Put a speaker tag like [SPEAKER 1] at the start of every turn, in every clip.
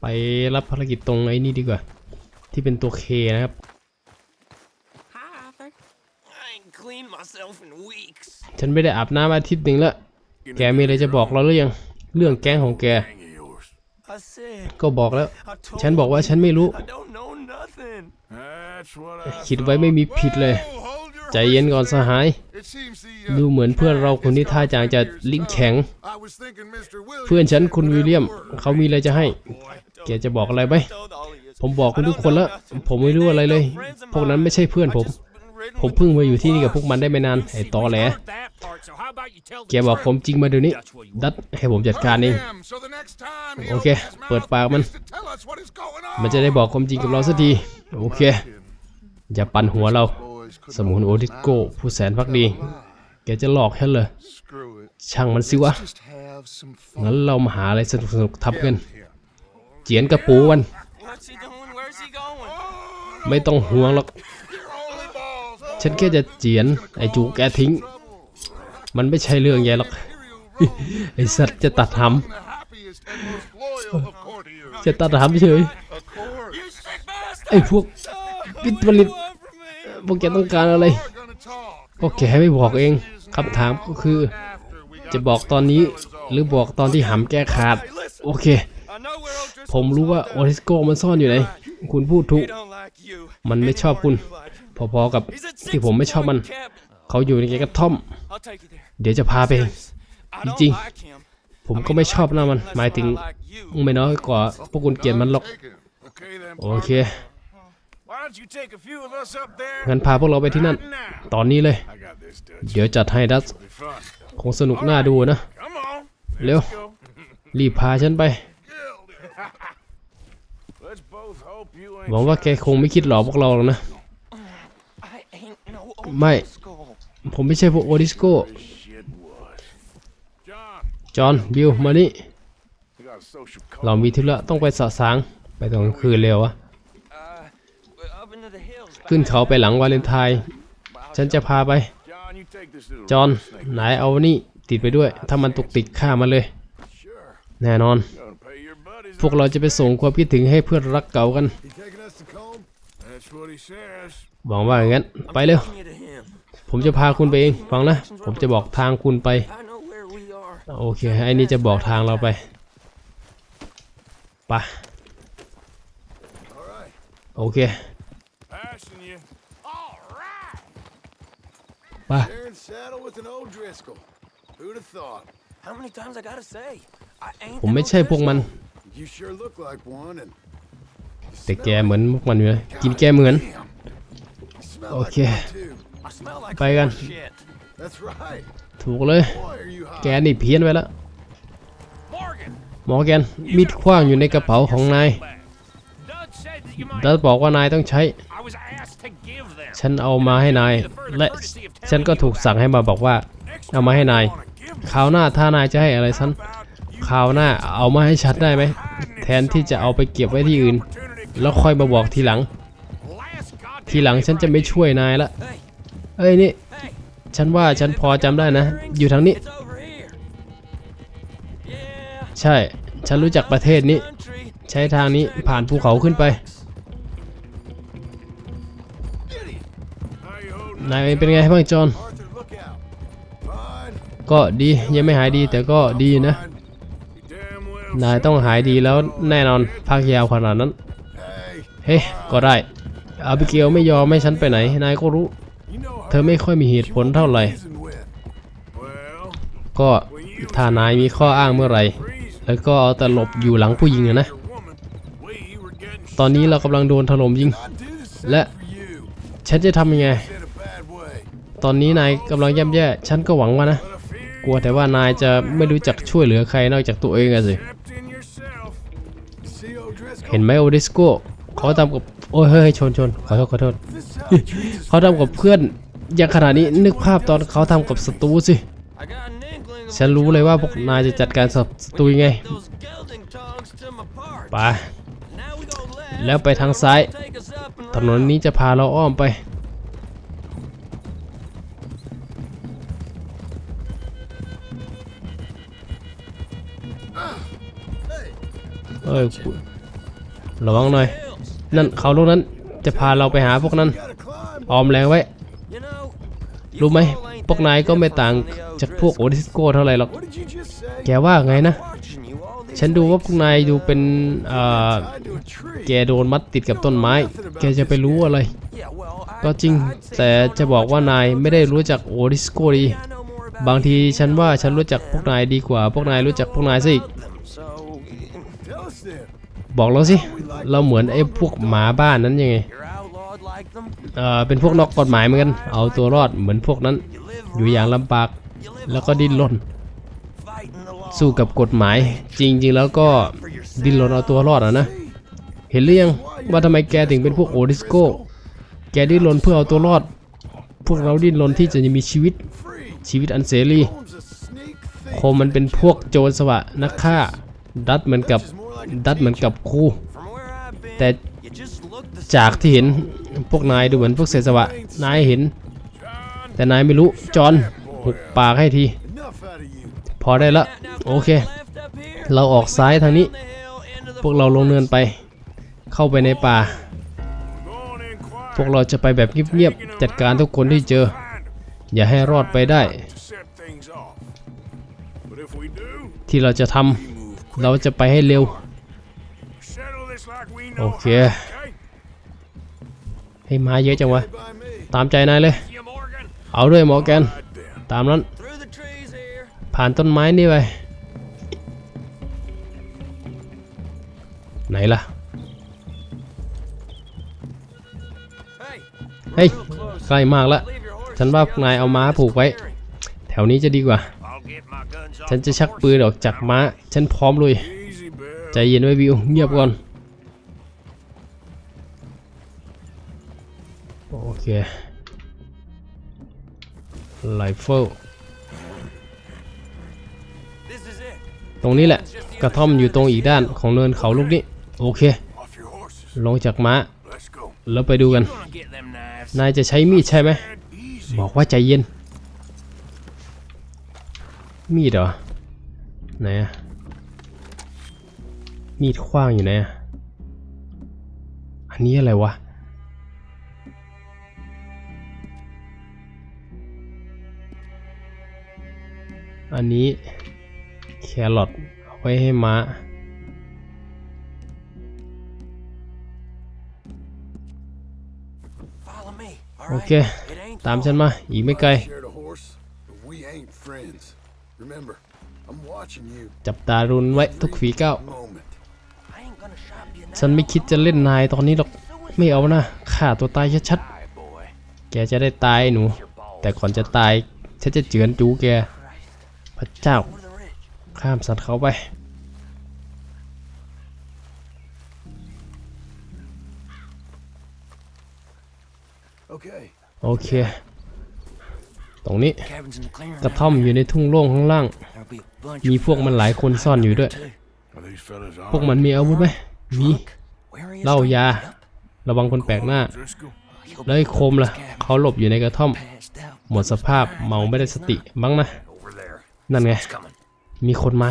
[SPEAKER 1] ไปรับภารกิจตรงไอ้นี่ดีกว่า ที่เป็นตัวเคนะครับ
[SPEAKER 2] Hi, Arthur. I ain't cleaned myself in weeks.
[SPEAKER 1] ฉันไม่ได้อาบน้ำอาทิตย์หนึ่งแล้วแกมีอะไรจะบอกเราหรือยัง เรื่องแก๊งของแก
[SPEAKER 2] I said,
[SPEAKER 1] ก็บอกแล้ว
[SPEAKER 2] I told
[SPEAKER 1] ฉันบอกว่าฉันไม่รู้
[SPEAKER 2] I don't know nothing.
[SPEAKER 3] That's what I
[SPEAKER 1] คิดไว้ไม่มีผิดเลย ใจเย็นก่อนสหาย ดูเหมือนเพื่อนเราคนนี้ท่าจางจะลิ้นแข็ง เพื่อนฉันคุณวิลเลียม เขามีอะไรจะให้ แกจะบอกอะไรไหมผมบอกคุณทุกคนแล้ว ผมไม่รู้อะไรเลย พวกนั้นไม่ใช่เพื่อนผม ผมเพิ่งมาอยู่ที่นี่กับพวกมันได้ไม่นาน ไอ้ตอแหล แกบอกผมจริงมาเดี๋ยวนี้ ดัดให้ผมจัดการเอง โอเค เปิดปากมัน มันจะได้บอกความจริงกับเราสักที โอเค อย่าปั่นหัวเรา สมุนโอดิโก้ผู้แสนพักดี แกจะหลอกฉันเลย ช่างมันสิวะ งั้นเรามาหาอะไรสนุกสนุกๆทำกัน เจียนกระปูวัน
[SPEAKER 2] What's he doing? Where's he going?
[SPEAKER 1] ไม่ต้องห่วงหรอก ฉันแค่จะเจียน ไอ้จูแกทิ้ง มันไม่ใช่เรื่องใหญ่หรอก ไอ้สัตว์จะตัดหำจะตัดหำเฉย
[SPEAKER 2] You sick bastard!
[SPEAKER 1] ไอ้พวกปิดผลิต
[SPEAKER 2] Away from me!
[SPEAKER 1] พวกแกต้องการอะไร ก็แกไม่บอกเองคำถามก็คือ จะบอกตอนนี้หรือบอกตอนที่หำแกขาด โอเค ผมรู้ว่าโอทิสโกมันซ่อนอยู่ไหน คุณพูดถูก
[SPEAKER 2] He don't like you.
[SPEAKER 1] มันไม่ชอบคุณ พอๆกับ
[SPEAKER 2] He's at
[SPEAKER 1] ที่ผมไม่ชอบมัน
[SPEAKER 2] Sixth Point Cabin.
[SPEAKER 1] เขาอยู่ในกระท่อม
[SPEAKER 2] I'll take you there.
[SPEAKER 1] เดี๋ยวจะพาไปเอง
[SPEAKER 2] I don't
[SPEAKER 1] Jing.
[SPEAKER 2] like him.
[SPEAKER 1] ผมก็ไม่ชอบหน้ามัน หมายถึงไม่น้อยกว่าพวกคุณเกลียดมันหรอก
[SPEAKER 3] Okay then.
[SPEAKER 1] โอเค
[SPEAKER 3] Why don't you take a few of us up there?
[SPEAKER 1] งั้นพาพวกเราไปที่นั่น
[SPEAKER 3] Now.
[SPEAKER 1] ตอนนี้เลย
[SPEAKER 3] I got this, Dutch.
[SPEAKER 1] เดี๋ยวจัดให้ดัส
[SPEAKER 3] Be fun.
[SPEAKER 1] คงสนุกน่าดูนะ
[SPEAKER 3] Come on.
[SPEAKER 1] เร็ว
[SPEAKER 3] Go.
[SPEAKER 1] รีบพาฉันไป หวังว่าแกคงไม่คิดหลอกพวกเราหรอกนะ ไม่ ผมไม่ใช่พวกโอดิสโก
[SPEAKER 3] shit was. John,
[SPEAKER 1] จอห์นบิล มานี่ เรามีธุระต้องไปสะสาง ไปตอนกลางคืนเร็ววะขึ้นเขาไปหลังวาเลนไทน์ ฉันจะพาไป จอห์นไหนเอานี่ติดไปด้วย ถ้ามันตุกติกฆ่ามันเลย แน่นอน พวกเราจะไปส่งความคิดถึงให้เพื่อนรักเก่ากัน
[SPEAKER 3] That's what he says.
[SPEAKER 1] หวังว่าอย่างนั้น ไปเร็ว
[SPEAKER 2] Taking you to him.
[SPEAKER 1] ผมจะพาคุณไปเอง ฟังนะ ผมจะบอกทางคุณไป
[SPEAKER 2] I know where we are.
[SPEAKER 1] โอเค ไอ้นี่จะบอกทางเราไป ไปะโอเค
[SPEAKER 3] Passing you.
[SPEAKER 1] ไป
[SPEAKER 4] Sharing saddle with an old Driscoll. Who'd have thought?
[SPEAKER 2] How many times I gotta say? I ain't
[SPEAKER 1] ผมไม่ใช่พวกมัน
[SPEAKER 4] You sure look like one, and
[SPEAKER 1] แต่แกเหมือนพวกมันอยู่เลยกินแกเหมือน
[SPEAKER 4] you smell
[SPEAKER 1] Okay.
[SPEAKER 4] like one too.
[SPEAKER 2] I smell like
[SPEAKER 1] Bye again.
[SPEAKER 2] shit.
[SPEAKER 4] That's right.
[SPEAKER 1] ถูกเลย
[SPEAKER 4] Boy, are you
[SPEAKER 1] แก
[SPEAKER 4] hot.
[SPEAKER 1] นี่เพี้ยนไปแล้ว
[SPEAKER 2] Morgan.
[SPEAKER 1] หมอแกน มีดขว้างอยู่ในกระเป๋าของนาย
[SPEAKER 5] Dud said that you might.
[SPEAKER 1] ดัดบอกว่านายต้องใช้
[SPEAKER 5] I was asked to give them.
[SPEAKER 1] ฉันเอามาให้นาย และฉันก็ถูกสั่งให้มาบอกว่า เอามาให้นาย คราวหน้าถ้านายจะให้อะไรฉัน คราวหน้าเอามาให้ฉันได้ไหม แทนที่จะเอาไปเก็บไว้ที่อื่น แล้วค่อยมาบอกทีหลัง ทีหลังฉันจะไม่ช่วยนายละเอ้ยนี่ฉันว่าฉันพอจำได้นะ อยู่ทางนี้ ใช่ ฉันรู้จักประเทศนี้ ใช้ทางนี้ผ่านภูเขาขึ้นไป นายเป็นไงบ้างจอน ก็ดียังไม่หายดีแต่ก็ดีนะ นายต้องหายดีแล้วแน่นอนพักยาวขนาดนั้น
[SPEAKER 4] Hey,
[SPEAKER 1] เฮ้ ก็ได้ อาบิเกลไม่ยอมให้ฉันไปไหน นายก็รู้ เธอไม่ค่อยมีเหตุผลเท่าไหร่ ก็ถ้านายมีข้ออ้างเมื่อไหร่ แล้วก็เอาแต่หลบอยู่หลังผู้หญิงนะ ตอนนี้เรากำลังโดนถล่มยิง
[SPEAKER 4] I do the same
[SPEAKER 1] Let-
[SPEAKER 4] for you.
[SPEAKER 1] ฉันจะทำยังไง ตอนนี้นายกำลังย่ำแย่ ฉันก็หวังว่านะ กลัวแต่ว่านายจะไม่รู้จักช่วยเหลือใครนอกจากตัวเองอะสิ เห็นไหมโอดิสโก้เขาทำกับโอ้ยเฮ้ยชนชนขอโทษขอโทษเขาทำกับเพื่อนอย่างขนาดนี้นึกภาพตอนเขาทำกับศัตรูสิฉันรู้เลยว่าพวกนายจะจัดการศัตรูยังไงไปแล้วไปทางซ้าย ถนนนี้จะพาเราอ้อมไป เอ้ย ระวังหน่อย นั่นเขาลูกนั้นจะพาเราไปหาพวกนั้น ออมแรงไว้ รู้ไหมพวกนายก็ไม่ต่างจากพวกโอดิสโก้เท่าไหร่หรอก แกว่าไงนะ ฉันดูว่าพวกนายดูเป็นแกโดนมัดติดกับต้นไม้ แกจะไปรู้อะไร ก็จริง แต่จะบอกว่านายไม่ได้รู้จักโอดิสโก้ดี บางทีฉันว่าฉันรู้จักพวกนายดีกว่า พวกนายรู้จักพวกนายซะอีก บอกเราสิ เราเหมือนไอ้พวกหมาบ้านนั้นยังไง เอ่อเป็นพวกนอกกฎหมายเหมือนกัน เอาตัวรอดเหมือนพวกนั้น อยู่อย่างลำบาก แล้วก็ดิ้นรน สู้กับกฎหมาย จริง ๆ แล้วก็ดิ้นรนเอาตัวรอดอะนะ เห็นหรือยังว่าทำไมแกถึงเป็นพวกโอดิสโก้ แกดิ้นรนเพื่อเอาตัวรอด พวกเราดิ้นรนที่จะมีชีวิต ชีวิตอันเสรี โค
[SPEAKER 4] thief.
[SPEAKER 1] มมันเป็นพวกโจรสวะนักฆ่าดัดเหมือนกับ ดัดเหมือนกับครู
[SPEAKER 2] From where I've been,
[SPEAKER 1] แต่
[SPEAKER 2] you just look the
[SPEAKER 1] จากที่เห็นพวกนายดูเหมือนพวกเศษสวะนายเห็น แต่นายไม่รู้จอห์นหุบปากให้ที
[SPEAKER 4] Enough out of you.
[SPEAKER 1] พอได้ละ โอเค
[SPEAKER 2] left up here.
[SPEAKER 1] เราออกซ้ายทางนี้
[SPEAKER 2] The hill into the
[SPEAKER 1] พวกเราลงเนินไป เข้าไปในป่า
[SPEAKER 3] Go on in quiet.
[SPEAKER 1] พวกเราจะไปแบบเงียบๆจัดการทุกคนที่เจอ
[SPEAKER 3] Find 'em
[SPEAKER 1] อย่าให้รอดไปได้
[SPEAKER 3] to set things off. But if we do,
[SPEAKER 1] ที่เราจะทำเราจะไปให้เร็ว
[SPEAKER 3] settle this like we know
[SPEAKER 1] Okay.
[SPEAKER 3] how, okay?
[SPEAKER 1] ให้มาเยอะจังวะ ตามใจนายเลย เอาด้วยหมอแกน ตามนั้น ผ่านต้นไม้นี่ไป ไหนล่ะ เฮ้ย ใกล้มากแล้วฉันว่านายเอาม้าผูกไว้ แถวนี้จะดีกว่า ฉันจะชักปืนออกจากม้า ฉันพร้อมลุย ใจเย็นไว้วิว เงียบก่อน โอเคไ i เฟิล
[SPEAKER 2] This is it.
[SPEAKER 1] ตรงนี้แหละ กระท่อมอยู่ตรงอีกด้านของเนินเขาลูกนี้ โอเค
[SPEAKER 3] Off your horses.
[SPEAKER 1] ลงจากม้า
[SPEAKER 3] Let's go.
[SPEAKER 1] แล้วไปดูกัน
[SPEAKER 5] Gonna get them knives.
[SPEAKER 1] นายจะใช้มีดใช่ไหม
[SPEAKER 3] Easy.
[SPEAKER 1] บอกว่าใจเย็น มีดเหรอ ไหนอะมีดขว้างอยู่ไหนอะอันนี้อะไรวะ อันนี้แครอทเอาไว้ให้ม้า
[SPEAKER 2] Follow me. All
[SPEAKER 1] โอ
[SPEAKER 2] right.
[SPEAKER 1] เค
[SPEAKER 2] It ain't
[SPEAKER 1] ตามฉันมา อีกไม่ไกล
[SPEAKER 4] Shared a horse, but we ain't friends. Remember, I'm watching you.
[SPEAKER 1] จับตารุนไว้ทุกฝีก้าว
[SPEAKER 4] Moment.
[SPEAKER 2] I ain't gonna shop you now.
[SPEAKER 1] ฉันไม่คิดจะเล่นนายตอนนี้หรอก ไม่เอานะฆ่าตัวตายชัด
[SPEAKER 2] Die, boy.
[SPEAKER 1] ๆแกจะได้ตายหนู แต่ก่อนจะตาย ฉันจะเจือนจูแก พระเจ้า
[SPEAKER 2] Go to the ridge.
[SPEAKER 1] ข้ามสัตว์เขาไป
[SPEAKER 4] Okay.
[SPEAKER 1] โอเค ตรงนี้
[SPEAKER 2] Cabins in the clearing.
[SPEAKER 1] กระท่อมอยู่ในทุ่งโล่งข้างล่าง
[SPEAKER 2] There'll be a bunch
[SPEAKER 1] มี
[SPEAKER 2] of
[SPEAKER 1] พวกมันหลายคนซ่อนอยู่ด้วย
[SPEAKER 3] Are these fellas
[SPEAKER 1] พวกมันมีอาวุธไหมมี
[SPEAKER 2] Where is
[SPEAKER 1] เหล้ายา
[SPEAKER 2] Yep.
[SPEAKER 1] ระวังคนแปลกหน้า
[SPEAKER 3] Driscoll?
[SPEAKER 2] He'll
[SPEAKER 1] แล้วไอ้โคมล่ะ เขาหลบอยู่ในกระท่อม
[SPEAKER 2] passed out.
[SPEAKER 1] หมดสภาพเมาไม่ได้สติบ้างนะ
[SPEAKER 2] Over there.
[SPEAKER 1] นั่นไง
[SPEAKER 2] It's coming.
[SPEAKER 1] มีคนมา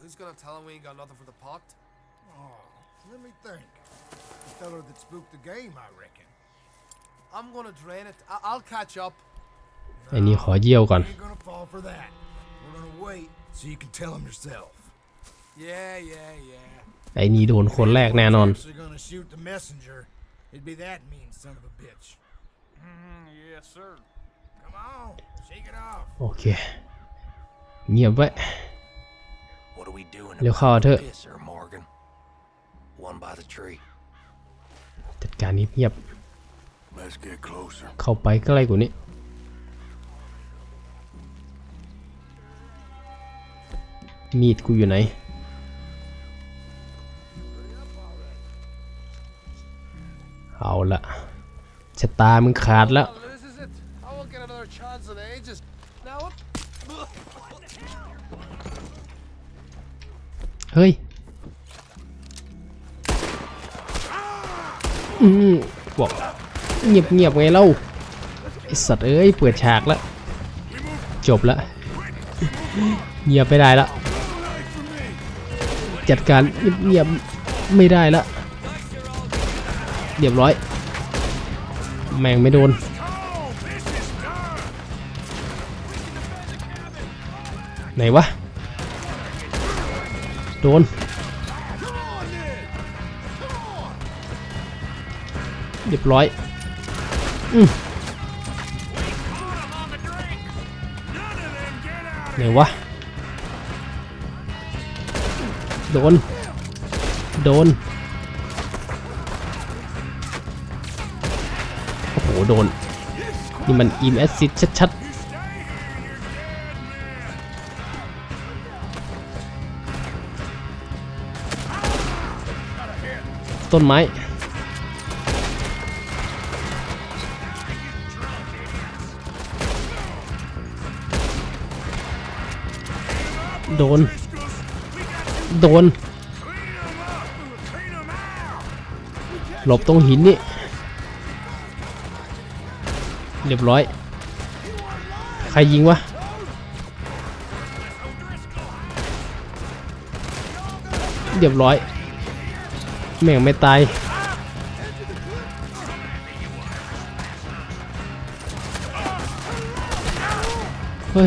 [SPEAKER 6] Who's gonna tell him we ain't got nothing for the pot?
[SPEAKER 4] Oh, let me think. The feller that spooked the game, I reckon.
[SPEAKER 6] I'm gonna drain it. I- I'll catch up.
[SPEAKER 1] ไอ้นี่ขอเยี่ยวก่อน
[SPEAKER 4] Ain't gonna fall for that. We're gonna wait so you can tell him yourself.
[SPEAKER 6] Yeah, yeah, yeah.
[SPEAKER 1] ไอ้นี่โดนคนแรกแน่นอน
[SPEAKER 4] Actually gonna shoot the messenger. It'd be that mean son of a bitch.
[SPEAKER 5] yes, sir.
[SPEAKER 4] Come on, shake it off.
[SPEAKER 1] โอเค เงียบไว้
[SPEAKER 2] What do we do in
[SPEAKER 1] เร็วเข้าเถอะ
[SPEAKER 2] pisser, Morgan? One by the tree.
[SPEAKER 1] จัดการเงียบ
[SPEAKER 3] Let's get closer.
[SPEAKER 1] ๆเข้าไปใกล้กว่านี้ มีดกูอยู่ไหน เอาละชะตามึงขาดแล้ว เฮ้ย อืมบอกเงียบเงียบๆไงเล่าไอสัตว์เอ้ย เปิดฉากแล้ว จบแล้วเงียบไม่ได้แล้วจัดการเงียบไม่ได้แล้วเรียบร้อย แม่งไม่โดนไหนวะ โดนเรียบร้อยอืมไหนวะ โดน โดน โอ้โห โดน นี่มันอิมแอสซิดชัดๆ ต้นไม้ โดน โดน หลบตรงหินนี่ เรียบร้อย ใครยิงวะเรียบร้อย แม่งไม่ตายเฮ้ย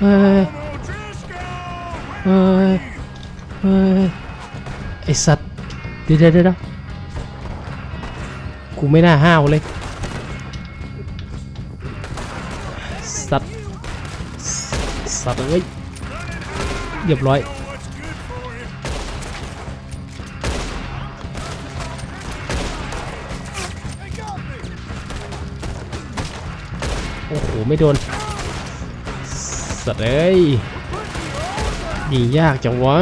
[SPEAKER 1] เฮ้ยเฮ้ยเฮ้ยไอสัตว์เดี๋ยวเดี๋ยวเดี๋ยวกูไม่น่าห้าวเลย สัตว์ สัตว์เอ้ยเรียบร้อย อ้โห ไม่โดน สัตว์เอ้ยยิงยากจังวะ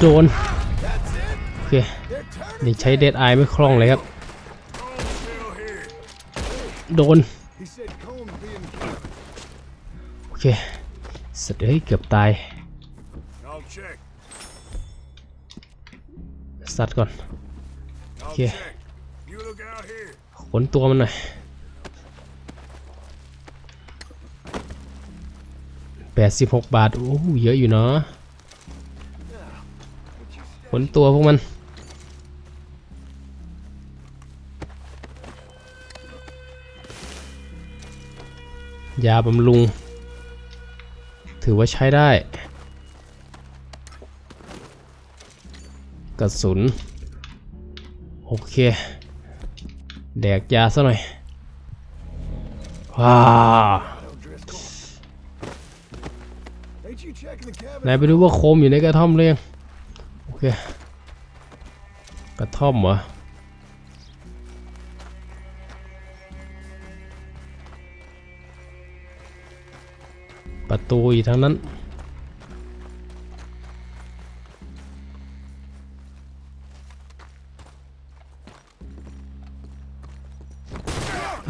[SPEAKER 1] โดน โอเคนี่ใช้เดดไอไม่คล่องเลยครับ โดน โอเคสัตว์เอ้ยเกือบตาย สัตว์ก่อน
[SPEAKER 3] I'll
[SPEAKER 1] Okay.
[SPEAKER 3] check. You look out here.
[SPEAKER 1] ขนตัวมันหน่อยแปดสิบหกบาท โอ้โหเยอะอยู่เนาะขนตัวพวกมัน ยาบำรุง ถือว่าใช้ได้ กระสุน โอเค แดกยาซะหน่อยว้า
[SPEAKER 4] Ain't you checking the cabin?
[SPEAKER 1] นายไปดูว่าโคมอยู่ในกระท่อมหรือยังโอเค กระท่อมเหรอประตูอยู่ทางนั้น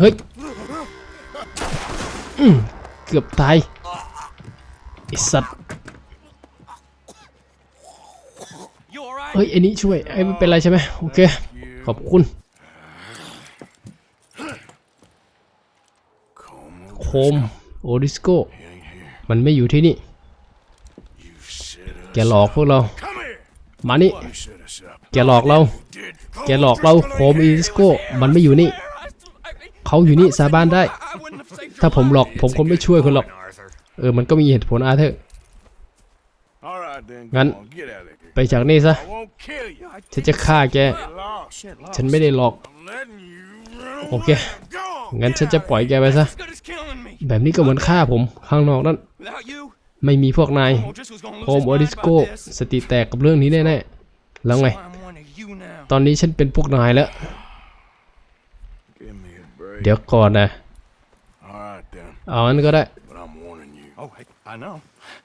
[SPEAKER 1] ฮ้ยอืมเกือบตายไอสัตว์
[SPEAKER 2] You alright?
[SPEAKER 1] เฮ้ยไอ้นี้ช่วยไอ้ไม่เป็นไรใช่ไหมโอเค ขอบคุณโคมโอดิสโกมันไม่อยู่ที่นี่
[SPEAKER 3] You set us.
[SPEAKER 1] แกหลอกพวกเรา
[SPEAKER 3] Come here.
[SPEAKER 1] มานี่
[SPEAKER 3] You set us up.
[SPEAKER 1] แกหลอกเรา
[SPEAKER 3] Did.
[SPEAKER 1] แกหลอกเราโคมโอดิสโกมันไม่อยู่นี่ เขาอยู่นี่สาบานได้
[SPEAKER 2] I wouldn't have saved your
[SPEAKER 1] ถ้าผมหลอกผมคงไม่ช่วยคุณหรอก
[SPEAKER 5] Arthur.
[SPEAKER 1] เออ มันก็มีเหตุผลอาเธอร์
[SPEAKER 3] All right then.
[SPEAKER 1] Ngắn.
[SPEAKER 3] Come on, get out of here.
[SPEAKER 1] ไปจากนี่ซะ
[SPEAKER 3] I won't kill you.
[SPEAKER 1] ฉันจะฆ่าแก
[SPEAKER 3] Get lost.
[SPEAKER 1] ฉันไม่ได้หลอก
[SPEAKER 3] I'm letting you run
[SPEAKER 1] โอเค
[SPEAKER 3] away. Go on.
[SPEAKER 1] งั้นฉันจะปล่อยแกไปซะ
[SPEAKER 2] As good as killing me.
[SPEAKER 1] แบบนี้ก็เหมือนฆ่าผมข้างนอกนั่น
[SPEAKER 2] Without you,
[SPEAKER 1] ไม่มีพวกนาย
[SPEAKER 2] Aldrich was gonna
[SPEAKER 1] โค
[SPEAKER 2] lose
[SPEAKER 1] ม
[SPEAKER 2] his
[SPEAKER 1] โอ
[SPEAKER 2] mind
[SPEAKER 1] ดิสโก
[SPEAKER 2] about this.
[SPEAKER 1] สติแตกกับเรื่องนี้แน่ๆ แล้วไง
[SPEAKER 2] So I'm one of you now.
[SPEAKER 1] ตอนนี้ฉันเป็นพวกนายแล้ว
[SPEAKER 3] Give me a break.
[SPEAKER 1] เดี๋ยวก่อนนะ
[SPEAKER 3] All right then.
[SPEAKER 1] เอาอันก็ได้
[SPEAKER 3] But I'm warning you.
[SPEAKER 2] Oh, hey, I know.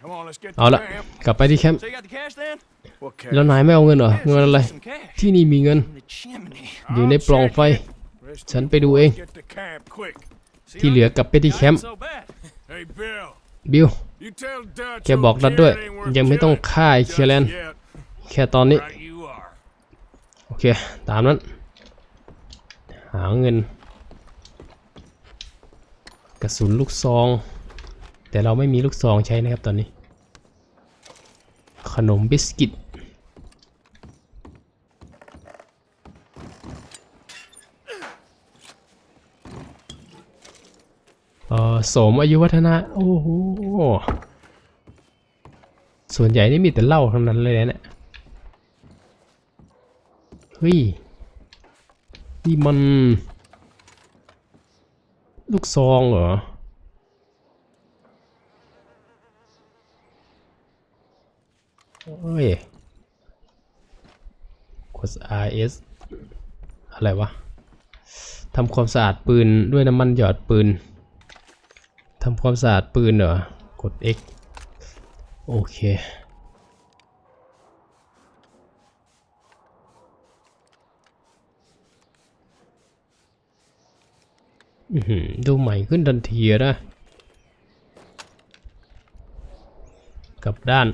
[SPEAKER 3] Come on, let's get
[SPEAKER 1] เอา
[SPEAKER 3] to
[SPEAKER 1] ละ
[SPEAKER 3] camp.
[SPEAKER 1] กลับไปที่แคมป์
[SPEAKER 2] So you got the cash then?
[SPEAKER 3] What
[SPEAKER 1] แล้ว
[SPEAKER 3] camp?
[SPEAKER 1] นายไม่เอาเงินเหรอ เงินอะไร
[SPEAKER 2] Some cash.
[SPEAKER 1] ที่นี่มีเงิน
[SPEAKER 2] In the chimney.
[SPEAKER 1] อยู่ในปล่องไฟ
[SPEAKER 3] Rest
[SPEAKER 1] ฉันไปดูเอง
[SPEAKER 3] Get to camp quick.
[SPEAKER 2] See,
[SPEAKER 1] ที่เหลือกลับไปที่แคมป์
[SPEAKER 2] so bad.
[SPEAKER 3] Hey, Bill.
[SPEAKER 1] บิล
[SPEAKER 3] You tell Dutch.
[SPEAKER 1] แกบอกนัดด้วย
[SPEAKER 3] old Kid ain't worth
[SPEAKER 1] ยังไม่ต้อง
[SPEAKER 3] killing
[SPEAKER 1] ฆ่าไอ้เคลียร์แลน
[SPEAKER 3] just
[SPEAKER 1] ด์
[SPEAKER 3] yet.
[SPEAKER 1] แค่ตอนนี้
[SPEAKER 5] Right you are.
[SPEAKER 1] โอเค ตามนั้น หาเงิน กระสุนลูกซอง แต่เราไม่มีลูกซองใช้นะครับตอนนี้ ขนมบิสกิตเออโสมอายุวัฒนะ โอ้โห ส่วนใหญ่นี่มีแต่เหล้าทั้งนั้นเลยนะเนี่ยเฮ้ยนี่มัน ลูกซองเหรอเฮ้ยกด RS อะไรวะ ทำความสะอาดปืนด้วยน้ำมันหยอดปืน ทำความสะอาดปืนเหรอ กด X โอเค อื้อหือ ดูใหม่ขึ้นทันทีนะกับด้าน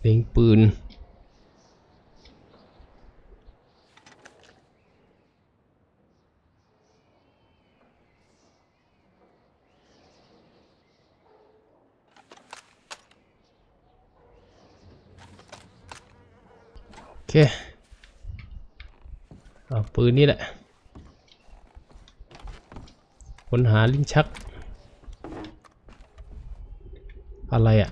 [SPEAKER 1] เล็งปืน เคเอาปืนนี่แหละค้นหาลิ้นชัก อะไรอะ่ะ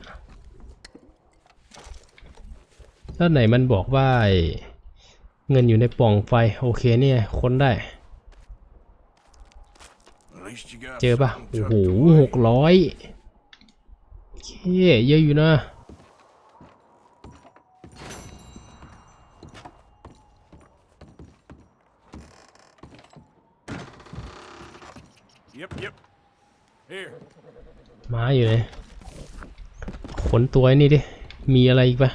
[SPEAKER 1] ด้านไหนมันบอกว่าไอ้เงินอยู่ในปล่องไฟ โอเคเนี่ยค้นได้
[SPEAKER 3] At least you got
[SPEAKER 1] เจอปะ
[SPEAKER 3] something
[SPEAKER 1] โอ้
[SPEAKER 3] tucked
[SPEAKER 1] โห
[SPEAKER 3] away.
[SPEAKER 1] หกร้อยโอเค เยอะอยู่นะ
[SPEAKER 3] Yep, yep. Here.
[SPEAKER 1] ม้าอยู่ไหนข นตัวไอ้นี่ดิ มีอะไรอีกปะ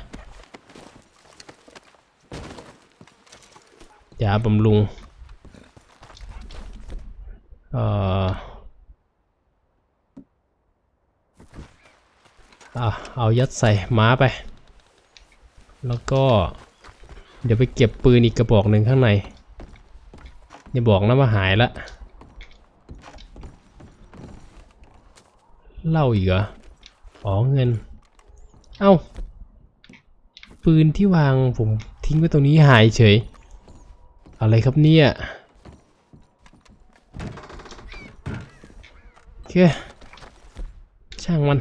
[SPEAKER 1] ยาบำรุง เอ่ออะเอายัดใส่ม้าไป แล้วก็ เดี๋ยวไปเก็บปืนอีกกระบอกหนึ่งข้างในอย่าบอกนะว่าหายละเล่าอีกเหรออ๋อเงิน เอ้า ปืนที่วางผมทิ้งไว้ตรงนี้หายเฉย อะไรครับเนี่ยโอเคช่างมัน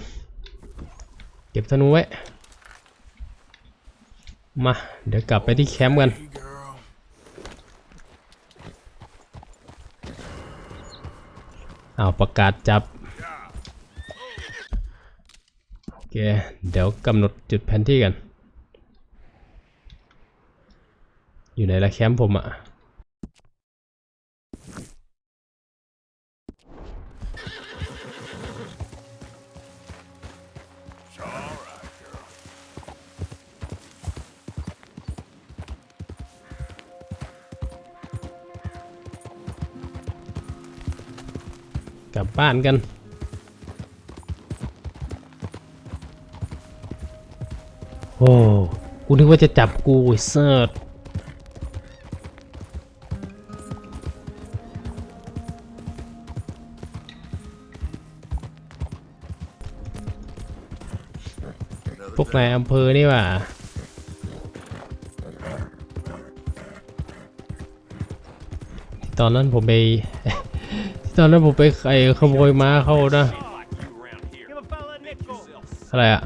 [SPEAKER 1] เก็บธนูไว้ มา เดี๋ยวกลับไปที่แคมป์กันอ้าวประกาศจับ โอ เค เดี๋ยวกำหนดจุดแผนที่กัน อยู่ไหนละแคมป์ผมอะกลับบ้านกัน กูนึกว่าจะจับกูไอ้เซิร์ตพวกนายอำเภอนี่หว่าตอนนั้นผมไป ตอนนั้นผมไปไอขโมยม้าเข้านะ
[SPEAKER 5] Give a fella a nickel.
[SPEAKER 1] อะไรอะ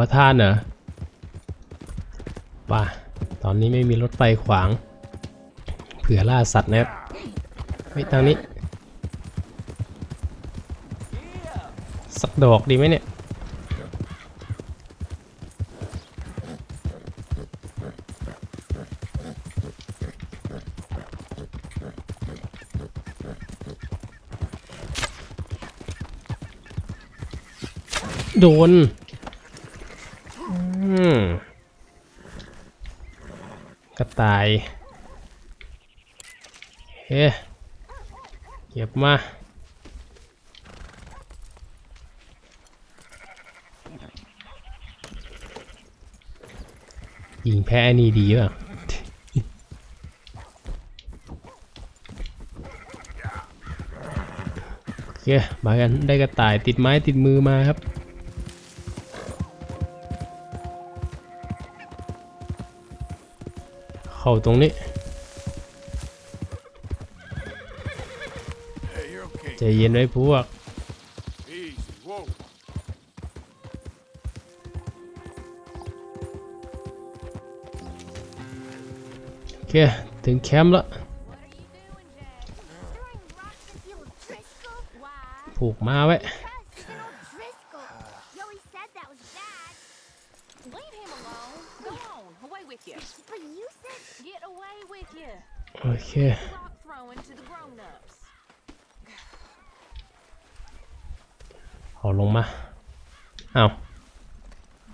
[SPEAKER 1] อทานเหรอป่ะตอนนี้ไม่มีรถไฟขวาง เผื่อล่าสัตว์นะครับไม่ทางนี้ สักดอกดีไหมเนี่ยโดน ตายเฮ้ยเก็บมายิงแพ้นี่ดีป่ะโอเคมากันได้กระต่ายติดไม้ติดมือมาครับ เข้าตรงนี้
[SPEAKER 3] Hey, you're okay.
[SPEAKER 1] ใจเย็นไว้พวก
[SPEAKER 3] Easy. Whoa.
[SPEAKER 1] โอเค ถึงแคมป์แล้วผูกมาไว้
[SPEAKER 7] Joey said that was bad.
[SPEAKER 8] Leave him alone. Go on, away with you.
[SPEAKER 7] But you said
[SPEAKER 8] Get away with you.
[SPEAKER 1] โอ เคเอาลงมา เอา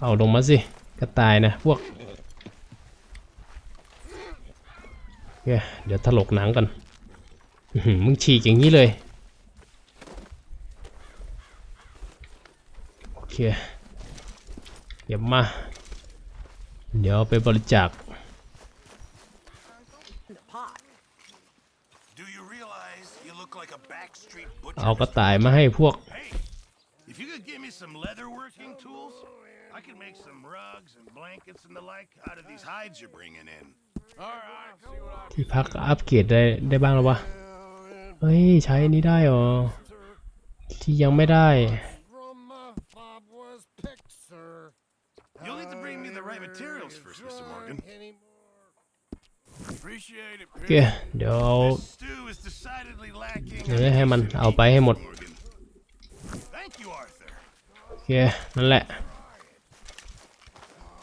[SPEAKER 1] เอาลงมาสิ กระต่ายนะพวกโอเคเดี๋ยวถลกหนังกันมึงฉีกอย่างนี้เลย โอเคเก็บมา เดี๋ยวไปบริจาค
[SPEAKER 3] Do you realize you look like a backstreet butcher?
[SPEAKER 1] เอากระต่ายมาให้พวก
[SPEAKER 3] Hey, if you could give me some leather working tools, I could make some rugs and blankets and the like out of these hides you're bringing in.
[SPEAKER 6] All right, see what I
[SPEAKER 1] ที่พักอัปเกรดได้ได้บ้างแล้ววะ เฮ้ย ใช้อันนี้ได้เหรอ ที่ยังไม่ได้ โอเคเดี๋ยวเอา
[SPEAKER 3] This stew is decidedly lacking.
[SPEAKER 1] เดี๋ยวให้มันเอาไปให้หมด
[SPEAKER 3] Morgan. Thank you, Arthur.
[SPEAKER 1] โอเคนั่นแหละ
[SPEAKER 3] Oh,